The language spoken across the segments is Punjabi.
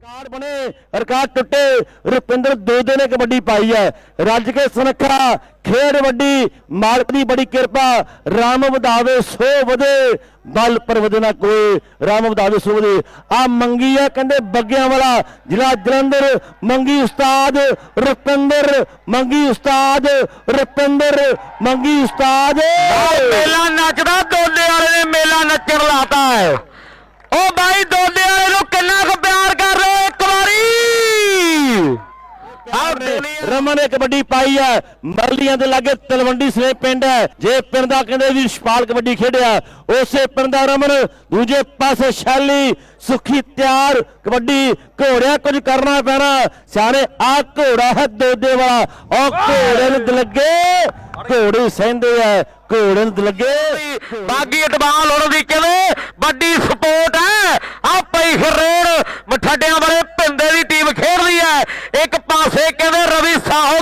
ਰਿਕਾਰਡ ਬਣੇ, ਰਿਕਾਰਡ ਟੁੱਟੇ। ਰੁਪਿੰਦਰ ਦੋਦੇ ਨੇ ਕਬੱਡੀ ਪਾਈ ਹੈ। ਰੱਜ ਕੇ ਸੁਨੱਖਾ, ਖੇਡ ਵੱਡੀ, ਮਾਲਕ ਦੀ ਬੜੀ ਕਿਰਪਾ। ਰਾਮ ਵਧਾਵੇ, ਸੋ ਵਧੇ। ਬਲ ਪਰ ਨਾ ਕੋਈ ਰਾਮ ਵਧਾਵੇ, ਸੋ ਵਧੇ। ਆ ਮੰਗੀ ਹੈ ਕਹਿੰਦੇ ਬੱਗਿਆਂ ਵਾਲਾ, ਜ਼ਿਲ੍ਹਾ ਜਲੰਧਰ। ਮੰਗੀ ਉਸਤਾਦ ਰੁਪਿੰਦਰ, ਮੰਗੀ ਉਸਤਾਦ ਰੁਪਿੰਦਰ, ਮੰਗੀ ਉਸਤਾਦ। ਮੇਲਾ ਨੱਚਦਾ ਦੋਲੇ ਵਾਲੇ ਨੇ ਮੇਲਾ ਨੱਚਣ ਲਾਤਾ ਹੈ। ਉਹ ਬਾਈ ਦੋਲੇ ਨੇ ਕਬੱਡੀ ਪਾਈ ਹੈ। ਮਰਲੀਆਂ ਦੇ ਲਾਗੇ ਤਲਵੰਡੀ ਸਨੇ ਪਿੰਡ ਹੈ। ਜੇ ਪਿੰਡ ਦਾ ਕਹਿੰਦੇ ਵੀ ਛਪਾਲ ਕਬੱਡੀ ਖੇਡਿਆ, ਉਸੇ ਪਿੰਡ ਦਾ ਰਮਨ, ਦੂਜੇ ਪਾਸੇ ਸ਼ੈਲੀ, ਸੁਖੀ ਤਿਆਰ, ਕਬੱਡੀ ਘੋੜਿਆ ਕੁਝ ਕਰਨਾ ਪੈਣਾ। ਸਾਰੇ ਆ ਘੋੜਾ ਹੈ ਦੋਦੇ ਵਾਲਾ। ਉਹ ਘੋੜੇ ਨੂੰ ਦਲੱਗੇ, ਘੋੜੇ ਸਹਿੰਦੇ ਆ, ਘੋੜੇ ਨੂੰ ਦਲੱਗੇ। ਬਾਗੀ ਇਤਬਾਲ ਉਹਨਾਂ ਦੀ ਕਹਿੰਦੇ, ਵੱਡੀ ਸਪੋਰਟ ਹੈ। ਆ ਪਈ ਖਰੋੜ ਮਠੱਡਿਆਂ ਵਾਲੇ ਪਿੰਦੇ ਦੀ ਟੀਮ ਖੇਡ ਰਹੀ ਹੈ। ਇੱਕ ਪਾਸੇ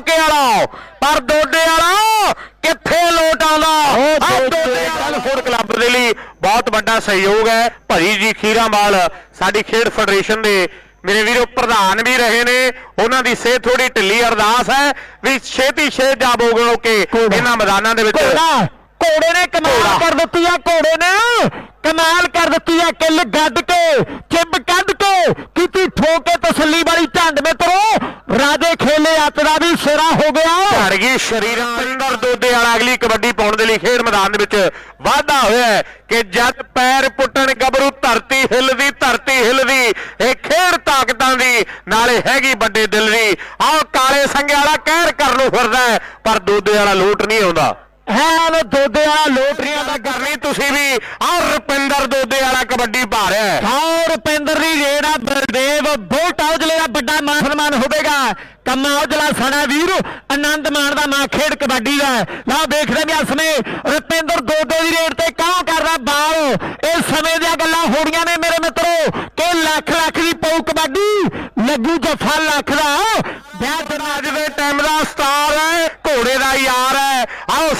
ਕੇ ਵਾਲਾ? ਪਰ ਦੋਡੇ ਵਾਲਾ ਕਿੱਥੇ ਲੋਟ ਆਉਂਦਾ? ਆ ਵਾਲਾ। ਫੁੱਟ ਕਲੱਬ ਦੇ ਲਈ ਬਹੁਤ ਵੱਡਾ ਸਹਿਯੋਗ ਹੈ। ਭਰੀ ਜੀ ਖੀਰਾਮਾਲ ਸਾਡੀ ਖੇਡ ਫੈਡਰੇਸ਼ਨ ਦੇ। ਮੇਰੇ ਵੀਰੋ ਪ੍ਰਧਾਨ ਵੀ ਰਹੇ ਨੇ। ਉਹਨਾਂ ਦੀ ਸਿਹਤ ਥੋੜੀ ਢਿੱਲੀ ਅਰਦਾਸ ਹੈ ਵੀ ਛੇਤੀ ਛੇ ਜਾਬੋਗੇ ਕਿ ਇਹਨਾਂ ਮੈਦਾਨਾਂ ਦੇ ਵਿੱਚ ਘੋੜਾ। ਨੇ ਕਮਾਲ। ਕਰ ਦਿੱਤੀ ਆ ਘੋੜੇ ਨੇ। ਕਮਾਲ ਕਰ ਦਿੱਤੀ ਆ ਕਿੱਲ ਗੱਡ ਕੇ ਚਿੱਬ ਕੱਢ ਕੇ ਕੀਤੀ ਠੋਕ ਤਸੱਲੀ ਵਾਲੀ ਝੰਡ ਮਿੱਤਰੋ ਰਾਜੇ ਖੇਲੇ ਅੱਤ ਦਾ ਵੀ ਸਿਰਾ ਹੋ ਗਿਆ। ਘੜ ਗਈ ਸ਼ਰੀਰਾਂ ਅੰਦਰ ਦੋਦੇ ਵਾਲਾ ਅਗਲੀ ਕਬੱਡੀ ਪਾਉਣ ਦੇ ਲਈ ਖੇਡ ਮੈਦਾਨ ਦੇ ਵਿੱਚ ਵਾਧਾ ਹੋਇਆ ਕਿ ਜਦ ਪੈਰ ਪੁੱਟਣ ਗੱਭਰੂ ਧਰਤੀ ਹਿੱਲਦੀ ਧਰਤੀ ਹਿੱਲਦੀ, ਇਹ ਖੇਡ ਤਾਕਤਾਂ ਦੀ ਨਾਲੇ ਹੈਗੀ ਵੱਡੇ ਦਿਲ ਦੀ। ਆਹ ਕਾਲੇ ਸੰਗੇ ਵਾਲਾ ਕਹਿਰ ਕਰਨ ਨੂੰ ਫਿਰਦਾ ਪਰ ਦੋਦੇ ਵਾਲਾ ਲੋਟ ਨਹੀਂ ਆਉਂਦਾ। ਹੈ ਦੋਦੇ ਵਾਲਾ ਲੋਟਰੀਆਂ ਦਾ ਕਰਨੀ ਤੁਸੀਂ ਵੀ। ਆਹ ਰੁਪਿੰਦਰ ਦੋਦੇ ਵਾਲਾ ਕਬੱਡੀ ਪਾ ਰਿਹਾ ਹੈ। ਔਰ ਰੁਪਿੰਦਰ ਦੀ ਰੇਡ ਆ, ਬਲਦੇਵ ਬੋਟ ਔਜਲੇ ਦਾ ਵੱਡਾ ਮਾਨ ਸਨਮਾਨ ਹੋਵੇਗਾ। ਕੰਮਾ ਔਜਲਾ ਸਣਾ ਵੀਰ, ਆਨੰਦ ਮਾਣਦਾ ਮਾਂ ਖੇਡ ਕਬੱਡੀ ਦਾ। ਲਓ ਦੇਖਦੇ ਵੀ ਇਸ ਸਮੇਂ ਰੁਪਿੰਦਰ ਦੋਦੇ ਦੀ ਰੇਡ ਤੇ ਕੌਣ ਕਰਦਾ ਬਾਲ। ਇਹ ਸਮੇਂ ਦੀਆਂ ਗੱਲਾਂ ਹੋੜੀਆਂ ਨੇ ਮੇਰੇ ਮਿੱਤਰੋ ਕਿ ਲੱਖ ਲੱਖ ਦੀ ਪਊ ਕਬੱਡੀ। ਲੱਗੂ ਜੱਫਾ ਲੱਖ ਦਾ। ਵਿਆਹ ਅੱਜ ਦੇ ਟਾਈਮ ਦਾ ਸਟਾਰ ਹੈ, ਘੋੜੇ ਦਾ ਯਾਰ ਹੈ।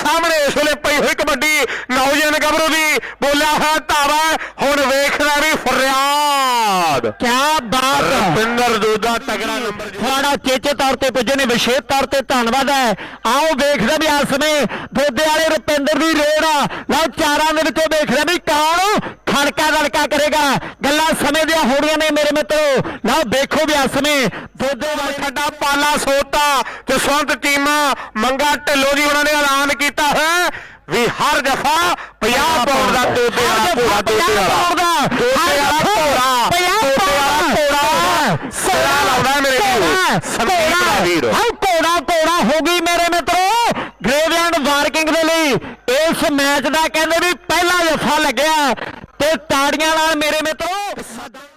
ਸਾਹਮਣੇ ਇਸ ਵੇਲੇ ਪਈ ਹੋਈ ਕਬੱਡੀ ਨੌਜਵਾਨ ਗੱਭਰੂ ਦੀ। ਬੋਲਿਆ ਹੋਇਆ ਧਾਵਾ ਹੈ। ਹੁਣ ਵੇਖਦਾ ਵੀ ਫਰਿਆਦ। ਕਿਆ ਬਾਤ ਹੈ। ਰੁਪਿੰਦਰ ਦੂਦਾ ਤਗੜਾ ਨੰਬਰ ਸਾਡਾ ਚੇਚੇ ਤੌਰ ਤੇ ਪੁੱਜੇ ਨੇ ਵਿਸ਼ੇਸ਼ ਤੌਰ ਤੇ ਧੰਨਵਾਦ ਹੈ। ਆਓ ਵੇਖਦੇ ਵੀ ਇਸ ਸਮੇਂ ਦੋਦੇ ਵਾਲੇ ਰੁਪਿੰਦਰ ਦੀ ਰੇਡ ਆ। ਲਓ ਚਾਰਾਂ ਦੇ ਵਿੱਚੋਂ ਵੇਖਦੇ ਵੀ ਕੌਣ ਖੜਕਾ ਰੜਕਾ ਕਰੇਗਾ। ਗੱਲਾਂ ਸਮੇਂ ਦੀਆਂ ਹੋੜੀਆਂ ਨੇ ਮੇਰੇ ਮਿੱਤਰੋ। ਲਓ ਦੇਖੋ ਵੀ ਇਸ ਸਮੇਂ ਦੋਦੇ ਵਾਲੇ ਸਾਡਾ ਪਾਲਾ ਸੋਤਾ ਜਸਵੰਤ ਚੀਮਾ ਮੰਗਾ ਢਿੱਲੋਂ ਜੀ ਉਹਨਾਂ ਨੇ ਐਲਾਨ ਕੀਤਾ ਹੈ ਵੀ ਹਰ ਜਫਾ 50 ਪਾਉਂਡ ਦਾ ਦੋਦੇ ਵਾਲਾ ਘੋੜਾ ਦੋਦੇ ਵਾਲਾ। ਦੋਦੇ ਵਾਲਾ ਘੋੜਾ ਦੋਦੇ ਵਾਲਾ ਘੋੜਾ। ਲਾਉਂਦਾ ਹੈ ਮੇਰੇ ਵੀਰ ਸੰਦੀਪ ਦਾ ਵੀਰ। ਹਾਂ ਘੋੜਾ ਘੋੜਾ ਹੋ ਗਈ ਮੇਰੇ ਮਿੱਤਰੋ। ਗ੍ਰੇਵਲੈਂਡ ਵਾਰਕਿੰਗ ਦੇ ਲਈ ਇਸ ਮੈਚ ਦਾ ਕਹਿੰਦੇ ਵੀ ਪਹਿਲਾ ਜਫਾ ਲੱਗਿਆ। ਤੇ ਤਾੜੀਆਂ ਨਾਲ ਮੇਰੇ ਮਿੱਤਰੋ